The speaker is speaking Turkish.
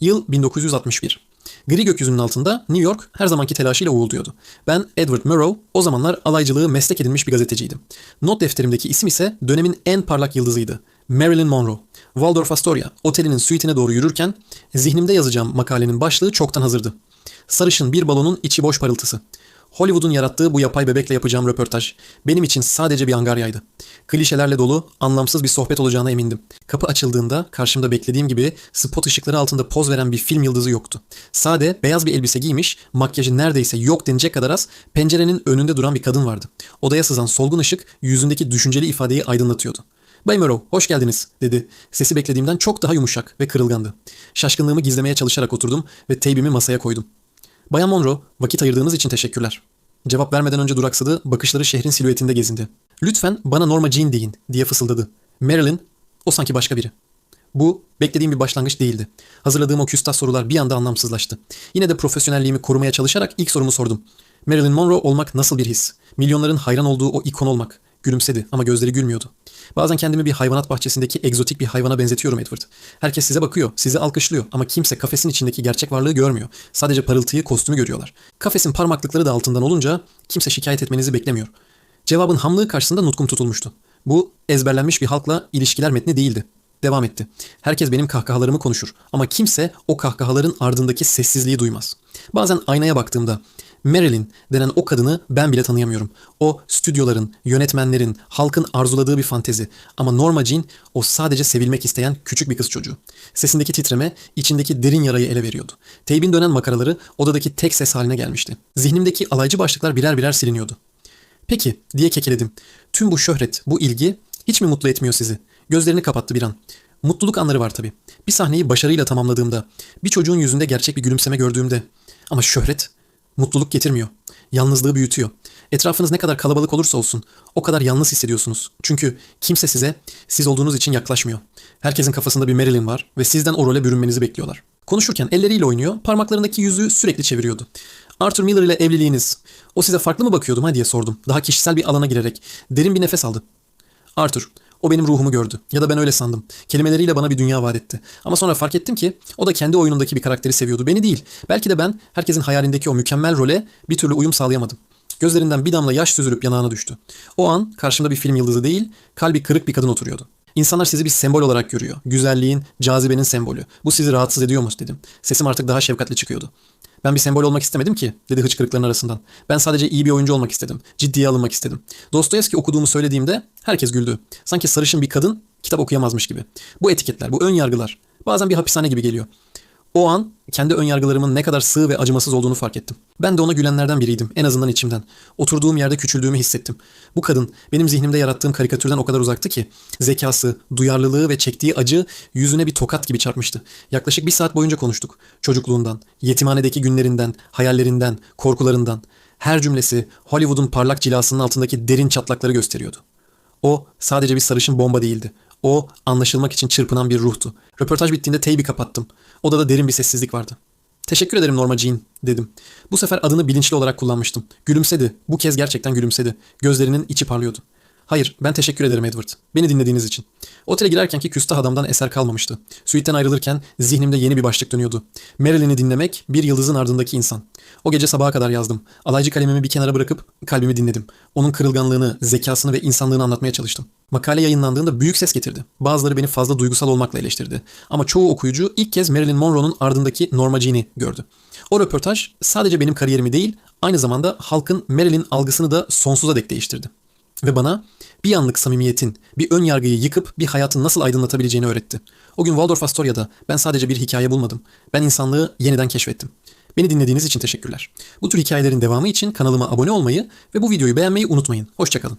Yıl 1961. Gri gökyüzünün altında New York her zamanki telaşıyla uğulduyordu. Ben Edward Murrow, o zamanlar alaycılığı meslek edinmiş bir gazeteciydim. Not defterimdeki isim ise dönemin en parlak yıldızıydı. Marilyn Monroe. Waldorf Astoria, otelinin suite'ine doğru yürürken zihnimde yazacağım makalenin başlığı çoktan hazırdı. Sarışın bir balonun içi boş parıltısı. Hollywood'un yarattığı bu yapay bebekle yapacağım röportaj benim için sadece bir angaryaydı. Klişelerle dolu, anlamsız bir sohbet olacağına emindim. Kapı açıldığında karşımda beklediğim gibi spot ışıkları altında poz veren bir film yıldızı yoktu. Sade, beyaz bir elbise giymiş, makyajı neredeyse yok denecek kadar az, pencerenin önünde duran bir kadın vardı. Odaya sızan solgun ışık yüzündeki düşünceli ifadeyi aydınlatıyordu. Bay Murrow, hoş geldiniz, dedi. Sesi beklediğimden çok daha yumuşak ve kırılgandı. Şaşkınlığımı gizlemeye çalışarak oturdum ve teybimi masaya koydum. Bayan Monroe, vakit ayırdığınız için teşekkürler. Cevap vermeden önce duraksadı, bakışları şehrin silüetinde gezindi. Lütfen bana Norma Jean deyin, diye fısıldadı. Marilyn, o sanki başka biri. Bu, beklediğim bir başlangıç değildi. Hazırladığım o küstah sorular bir anda anlamsızlaştı. Yine de profesyonelliğimi korumaya çalışarak ilk sorumu sordum. Marilyn Monroe olmak nasıl bir his? Milyonların hayran olduğu o ikon olmak. Gülümsedi ama gözleri gülmüyordu. Bazen kendimi bir hayvanat bahçesindeki egzotik bir hayvana benzetiyorum Edward. Herkes size bakıyor, sizi alkışlıyor ama kimse kafesin içindeki gerçek varlığı görmüyor. Sadece parıltıyı, kostümü görüyorlar. Kafesin parmaklıkları da altından olunca kimse şikayet etmenizi beklemiyor. Cevabın hamlığı karşısında nutkum tutulmuştu. Bu ezberlenmiş bir halkla ilişkiler metni değildi. Devam etti. Herkes benim kahkahalarımı konuşur ama kimse o kahkahaların ardındaki sessizliği duymaz. Bazen aynaya baktığımda Marilyn denen o kadını ben bile tanıyamıyorum. O stüdyoların, yönetmenlerin, halkın arzuladığı bir fantezi. Ama Norma Jean o sadece sevilmek isteyen küçük bir kız çocuğu. Sesindeki titreme içindeki derin yarayı ele veriyordu. Teybin dönen makaraları odadaki tek ses haline gelmişti. Zihnimdeki alaycı başlıklar birer birer siliniyordu. Peki diye kekeledim. Tüm bu şöhret, bu ilgi hiç mi mutlu etmiyor sizi? Gözlerini kapattı bir an. Mutluluk anları var tabii. Bir sahneyi başarıyla tamamladığımda, bir çocuğun yüzünde gerçek bir gülümseme gördüğümde. Ama şöhret mutluluk getirmiyor. Yalnızlığı büyütüyor. Etrafınız ne kadar kalabalık olursa olsun o kadar yalnız hissediyorsunuz. Çünkü kimse size siz olduğunuz için yaklaşmıyor. Herkesin kafasında bir Marilyn var ve sizden o role bürünmenizi bekliyorlar. Konuşurken elleriyle oynuyor, parmaklarındaki yüzüğü sürekli çeviriyordu. Arthur Miller ile evliliğiniz, o size farklı mı bakıyordu ha diye sordum. Daha kişisel bir alana girerek. Derin bir nefes aldı. Arthur, o benim ruhumu gördü. Ya da ben öyle sandım. Kelimeleriyle bana bir dünya vaat etti. Ama sonra fark ettim ki o da kendi oyunundaki bir karakteri seviyordu. Beni değil. Belki de ben herkesin hayalindeki o mükemmel role bir türlü uyum sağlayamadım. Gözlerinden bir damla yaş süzülüp yanağına düştü. O an karşımda bir film yıldızı değil, kalbi kırık bir kadın oturuyordu. İnsanlar sizi bir sembol olarak görüyor. Güzelliğin, cazibenin sembolü. Bu sizi rahatsız ediyor mu dedim. Sesim artık daha şefkatli çıkıyordu. Ben bir sembol olmak istemedim ki, dedi hıçkırıkların arasından. Ben sadece iyi bir oyuncu olmak istedim. Ciddiye alınmak istedim. Dostoyevski okuduğumu söylediğimde herkes güldü. Sanki sarışın bir kadın kitap okuyamazmış gibi. Bu etiketler, bu ön yargılar bazen bir hapishane gibi geliyor. O an kendi ön yargılarımın ne kadar sığ ve acımasız olduğunu fark ettim. Ben de ona gülenlerden biriydim, en azından içimden. Oturduğum yerde küçüldüğümü hissettim. Bu kadın benim zihnimde yarattığım karikatürden o kadar uzaktı ki zekası, duyarlılığı ve çektiği acı yüzüne bir tokat gibi çarpmıştı. Yaklaşık bir saat boyunca konuştuk. Çocukluğundan, yetimhanedeki günlerinden, hayallerinden, korkularından. Her cümlesi Hollywood'un parlak cilasının altındaki derin çatlakları gösteriyordu. O sadece bir sarışın bomba değildi. O anlaşılmak için çırpınan bir ruhtu. Röportaj bittiğinde teybi kapattım. Odada derin bir sessizlik vardı. Teşekkür ederim Norma Jean dedim. Bu sefer adını bilinçli olarak kullanmıştım. Gülümsedi. Bu kez gerçekten gülümsedi. Gözlerinin içi parlıyordu. Hayır, ben teşekkür ederim Edward. Beni dinlediğiniz için. Otele girerkenki küstah adamdan eser kalmamıştı. Suite'den ayrılırken zihnimde yeni bir başlık dönüyordu. Marilyn'i dinlemek, bir yıldızın ardındaki insan. O gece sabaha kadar yazdım. Alaycı kalemimi bir kenara bırakıp kalbimi dinledim. Onun kırılganlığını, zekasını ve insanlığını anlatmaya çalıştım. Makale yayınlandığında büyük ses getirdi. Bazıları beni fazla duygusal olmakla eleştirdi. Ama çoğu okuyucu ilk kez Marilyn Monroe'nun ardındaki Norma Jean'i gördü. O röportaj sadece benim kariyerimi değil, aynı zamanda halkın Marilyn algısını da sonsuza dek değiştirdi. Ve bana bir anlık samimiyetin, bir ön yargıyı yıkıp bir hayatın nasıl aydınlatabileceğini öğretti. O gün Waldorf Astoria'da ben sadece bir hikaye bulmadım. Ben insanlığı yeniden keşfettim. Beni dinlediğiniz için teşekkürler. Bu tür hikayelerin devamı için kanalıma abone olmayı ve bu videoyu beğenmeyi unutmayın. Hoşçakalın.